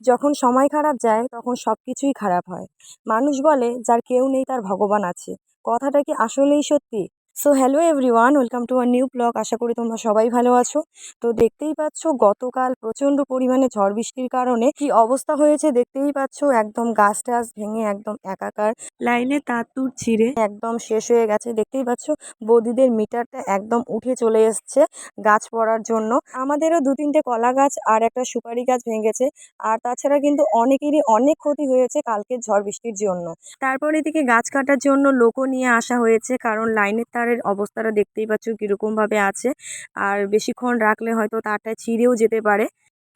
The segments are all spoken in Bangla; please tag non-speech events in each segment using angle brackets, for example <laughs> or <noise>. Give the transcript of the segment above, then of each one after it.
যখন সময় খারাপ যায়, তখন সব কিছুই খারাপ হয়। মানুষ বলে, যার কেউ নেই, তার ভগবান আছে। কথাটা কি আসলেই সত্যি? So hello everyone welcome to our new blog আশা করি তোমরা সবাই ভালো আছো। তো দেখতেই পাচ্ছ, গতকাল প্রচণ্ড পরিমাণে ঝড় বৃষ্টির কারণে কি অবস্থা হয়েছে দেখতেই পাচ্ছ। একদম গাছ টাছ ভেঙে একদম একাকার লাইনে তার তুর ছিঁড়ে একদম শেষ হয়ে গেছে। দেখতেই পাচ্ছ, বদিদের মিটারটা একদম উঠে চলে এসছে গাছ পড়ার জন্য। আমাদেরও দু তিনটে কলা গাছ আর একটা সুপারি গাছ ভেঙেছে। আর তাছাড়া কিন্তু অনেকেরই অনেক ক্ষতি হয়েছে কালকের ঝড় বৃষ্টির জন্য। তারপর এদিকে গাছ কাটার জন্য লোকও নিয়ে আসা হয়েছে, কারণ লাইনের তারের অবস্থাটা দেখতেই পাচ্ছ কীরকমভাবে আছে। আর বেশিক্ষণ রাখলে হয়তো তারটা ছিঁড়েও যেতে পারে।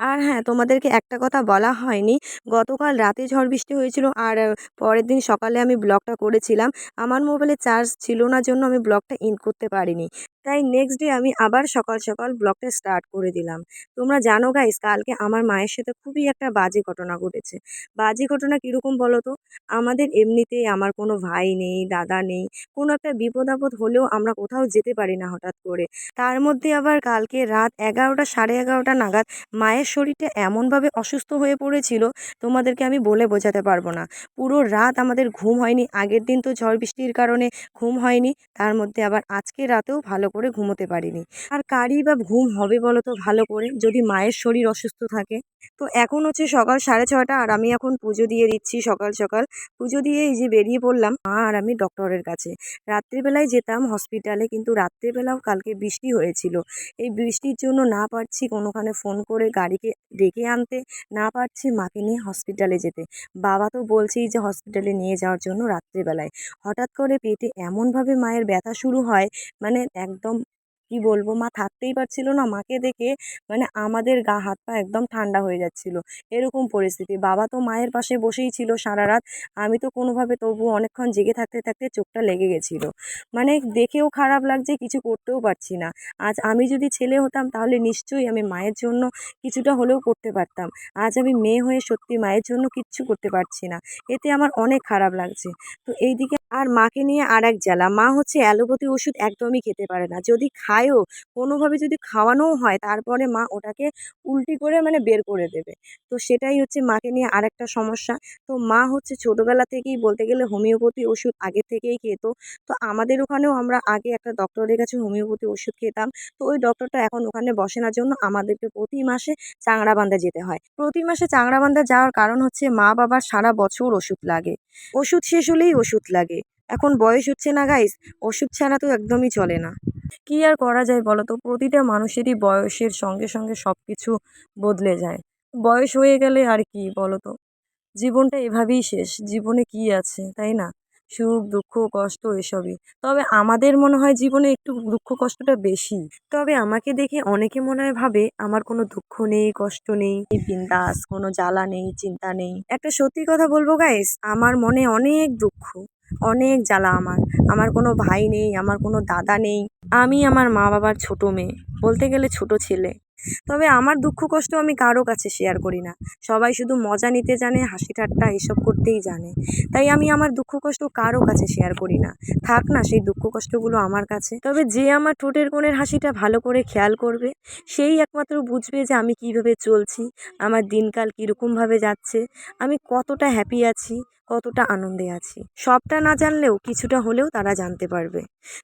আর হ্যাঁ তোমাদেরকে একটা কথা বলা হয়নি। গতকাল রাতে ঝড় বৃষ্টি হয়েছিল আর পরের দিন সকালে আমি ব্লগটা করেছিলাম। আমার মোবাইলে চার্জ ছিল না, জন্য আমি ব্লগটা ইন করতে পারিনি। তাই নেক্সট ডে আমি আবার সকাল সকাল ব্লগটা স্টার্ট করে দিলাম। তোমরা জানো গাইস কালকে আমার মায়ের সাথে খুবই একটা বাজে ঘটনা ঘটেছে। বাজে ঘটনা কীরকম বলো তো আমাদের এমনিতেই আমার কোনো ভাই নেই, দাদা নেই, কোনো একটা বিপদ আপদ হলেও আমরা কোথাও যেতে পারি না হঠাৎ করে। তার মধ্যে আবার কালকে রাত এগারোটা, সাড়ে এগারোটা নাগাদ মায়ের শরীরটা এমনভাবে অসুস্থ হয়ে পড়েছিল, তোমাদেরকে আমি বলে বোঝাতে পারব না। পুরো রাত আমাদের ঘুম হয়নি, আগের দিন তো ঝড় বৃষ্টির কারণে ঘুম হয়নি, তার মধ্যে আবার আজকে রাতেও ভালো করে ঘুমোতে পারিনি। আর কারই বা ঘুম হবে বলো তো ভালো করে, যদি মায়ের শরীর অসুস্থ থাকে। তো এখন হচ্ছে সকাল সাড়ে ছটা আর আমি এখন পুজো দিয়ে দিচ্ছি সকাল সকাল। পুজো দিয়ে এই যে বেরিয়ে পড়লাম, মা আর আমি ডক্টরের কাছে। রাত্রিবেলায় যেতাম হসপিটালে, কিন্তু রাত্রিবেলাও কালকে বৃষ্টি হয়েছিল। এই বৃষ্টির জন্য না পারছি কোনোখানে ফোন করে গাড়িকে ডেকে আনতে, না পারছি মাকে নিয়ে হসপিটালে যেতে। বাবা তো বলছেই যে হসপিটালে নিয়ে যাওয়ার জন্য রাত্রিবেলায়। হঠাৎ করে পেটে এমনভাবে মায়ের ব্যথা শুরু হয় মানে একদম ആയിട്ടും কি বলব? মা থাকতেই পারছিল না। মাকে দেখে মানে আমাদের গা, হাত, পা একদম ঠান্ডা হয়ে যাচ্ছিল। এরকম পরিস্থিতি। বাবা তো মায়ের পাশে বসেই ছিল সারা রাত। আমি তো কোনোভাবে তবু অনেকক্ষণ জেগে থাকতে থাকতে চোখটা লেগে গেছিল। মানে দেখেও খারাপ লাগছে, কিছু করতেও পারছি না। আজ আমি যদি ছেলে হতাম তাহলে নিশ্চয়ই আমি মায়ের জন্য কিছুটা হলেও করতে পারতাম। আজ আমি মেয়ে হয়ে সত্যি মায়ের জন্য কিচ্ছু করতে পারছি না। এতে আমার অনেক খারাপ লাগছে। তো এইদিকে আর মাকে নিয়ে আর এক জ্বালা। মা হচ্ছে অ্যালোপ্যাথি ওষুধ একদমই খেতে পারে না। যদি খায়ও, কোনোভাবে যদি খাওয়ানোও হয়, তারপরে মা ওটাকে উল্টি করে মানে বের করে দেবে। তো সেটাই হচ্ছে মাকে নিয়ে আরেকটা সমস্যা। তো মা হচ্ছে ছোটোবেলা থেকেই বলতে গেলে হোমিওপ্যাথি ওষুধ আগে থেকেই খেত। তো আমাদের ওখানেও আমরা আগে একটা ডক্টরের কাছে হোমিওপ্যাথি ওষুধ খেতাম। তো ওই ডক্টরটা এখন ওখানে বসে না, জন্য আমাদেরকে প্রতি মাসে চাংড়া চাংড়াবান্ধা যেতে হয়। প্রতি মাসে চাংড়া চাংড়াবান্ধা যাওয়ার কারণ হচ্ছে মা বাবার সারা বছর ওষুধ লাগে। ওষুধ শেষ হলেই ওষুধ লাগে। এখন বয়স হচ্ছে না গাইস ওষুধ ছাড়া তো একদমই চলে না। কী আর করা যায় বলো তো প্রতিটা মানুষেরই বয়সের সঙ্গে সঙ্গে সব কিছু বদলে যায়। বয়স হয়ে গেলে আর কি বলো তো জীবনটা এভাবেই শেষ। জীবনে কি আছে, তাই না? সুখ, দুঃখ, কষ্ট এসবই। তবে আমাদের মনে হয় জীবনে একটু দুঃখ, কষ্টটা বেশি। তবে আমাকে দেখে অনেকে মনে হয় ভাবে, আমার কোনো দুঃখ নেই, কষ্ট নেই, বিন্দাস, কোনো জ্বালা নেই, চিন্তা নেই। একটা সত্যি কথা বলব গাইস আমার মনে অনেক দুঃখ। অনেক জ্বালা আমার। আমার কোনো ভাই নেই, আমার কোনো দাদা নেই। আমি আমার মা বাবার ছোটো মেয়ে, বলতে গেলে ছোটো ছেলে। তবে আমার দুঃখ কষ্ট আমি কারও কাছে শেয়ার করি না। সবাই শুধু মজা নিতে জানে, হাসি ঠাট্টা এসব করতেই জানে। তাই আমি আমার দুঃখ কষ্ট কারও কাছে শেয়ার করি না। থাক না সেই দুঃখ কষ্টগুলো আমার কাছে। তবে যে আমার ঠোঁটের কোণের হাসিটা ভালো করে খেয়াল করবে, সেই একমাত্র বুঝবে যে আমি কীভাবে চলছি, আমার দিনকাল কীরকমভাবে যাচ্ছে, আমি কতটা হ্যাপি আছি কতটা আনন্দে আছি। সবটা না জানলেও কিছুটা হলেও তারা জানতে পারবে।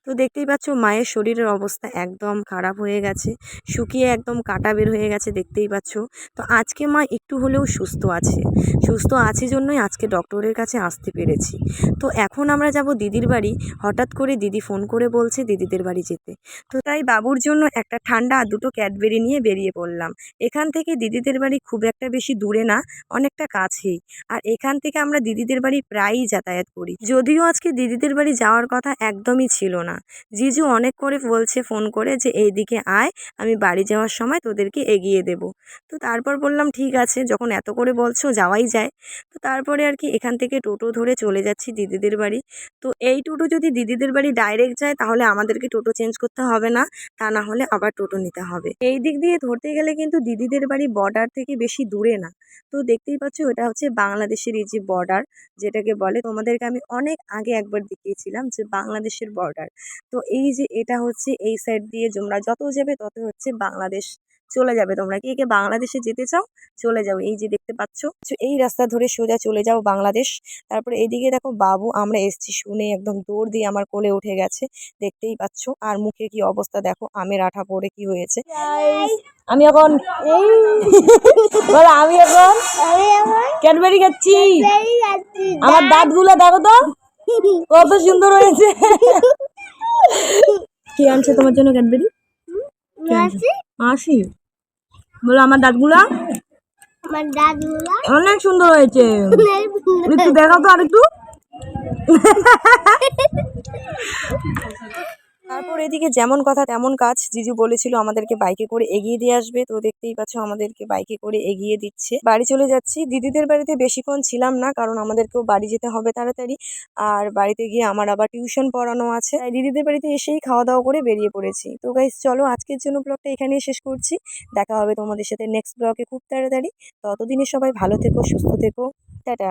তো দেখতেই পাচ্ছ, মায়ের শরীরের অবস্থা একদম খারাপ হয়ে গেছে। শুকিয়ে একদম কাটা বের হয়ে গেছে, দেখতেই পাচ্ছ। তো আজকে মা একটু হলেও সুস্থ আছে। সুস্থ আছে জন্যই আজকে ডক্টরের কাছে আসতে পেরেছি। তো এখন আমরা যাব দিদির বাড়ি। হঠাৎ করে দিদি ফোন করে বলছে দিদিদের বাড়ি যেতে। তো তাই বাবুর জন্য একটা ঠান্ডা আর দুটো ক্যাডবেরি নিয়ে বেরিয়ে পড়লাম। এখান থেকে দিদিদের বাড়ি খুব একটা বেশি দূরে না, অনেকটা কাছেই। আর এখান থেকে আমরা দিদিদের বাড়ি প্রায়ই যাতায়াত করি। যদিও আজকে দিদিদের বাড়ি যাওয়ার কথা একদমই ছিল না। জিজু অনেক করে বলছে, ফোন করে যে, এইদিকে আয়, আমি বাড়ি যাওয়ার সময় তোদেরকে এগিয়ে দেবো। তো তারপর বললাম, ঠিক আছে, যখন এত করে বলছো, যাওয়াই যায়। তো তারপরে আর কি এখান থেকে টোটো ধরে চলে যাচ্ছি দিদিদের বাড়ি। তো এই টোটো যদি দিদিদের বাড়ি ডাইরেক্ট যায়, তাহলে আমাদেরকে টোটো চেঞ্জ করতে হবে না। তা না হলে আবার টোটো নিতে হবে। এই দিক দিয়ে ধরতে গেলে কিন্তু দিদিদের বাড়ি বর্ডার থেকে বেশি দূরে না। তো দেখতেই পাচ্ছ, এটা হচ্ছে বাংলাদেশের এই যে বর্ডার। যেটাকে বলে তোমাদেরকে আমি অনেক আগে একবার দেখিয়েছিলাম যে বাংলাদেশের বর্ডার তো এই যে এটা হচ্ছে এই সাইড দিয়ে তোমরা যত যাবে তত হচ্ছে বাংলাদেশ চলে যাবে। তোমরা কে কে বাংলাদেশে যেতে চাও চলে যাও। এই যে দেখতে পাচ্ছ এই রাস্তা ধরে সোজা চলে যাও বাংলাদেশ। তারপরে এইদিকে দেখো বাবু আমরা এসছি শুনে একদম দৌড় দিয়ে আমার কোলে উঠে গেছে। দেখতেই পাচ্ছ আর মুখে কি অবস্থা দেখো আমের আঠা পড়ে কি হয়েছে। আমি এখন আমি এখন ক্যাডবেরি খাচ্ছি। আমার দাঁতগুলো দেখো তো কত সুন্দর হয়েছে। কে আনছে তোমার জন্য ক্যাডবেরি? আসি বলো আমার দাঁতগুলা? আমার অনেক সুন্দর হয়েছে। একটু দেখাও তো আর একটু <laughs> তারপর এদিকে যেমন কথা তেমন কাজ। জিজু বলেছিল আমাদেরকে বাইকে করে এগিয়ে দিয়ে আসবে। তো দেখতেই পাচ্ছ আমাদেরকে বাইকে করে এগিয়ে দিচ্ছে। বাড়ি চলে যাচ্ছি। দিদিদের বাড়িতে বেশিক্ষণ ছিলাম না, কারণ আমাদেরকেও বাড়ি যেতে হবে তাড়াতাড়ি। আর বাড়িতে গিয়ে আমার আবার টিউশন পড়ানো আছে। তাই দিদিদের বাড়িতে এসেই খাওয়া দাওয়া করে বেরিয়ে পড়েছি। তো গাইজ চলো আজকের জন্য ব্লগটা এখানেই শেষ করছি। দেখা হবে তোমাদের সাথে নেক্সট ব্লগে খুব তাড়াতাড়ি। ততদিনে সবাই ভালো থেকো, সুস্থ থেকো। টাটা।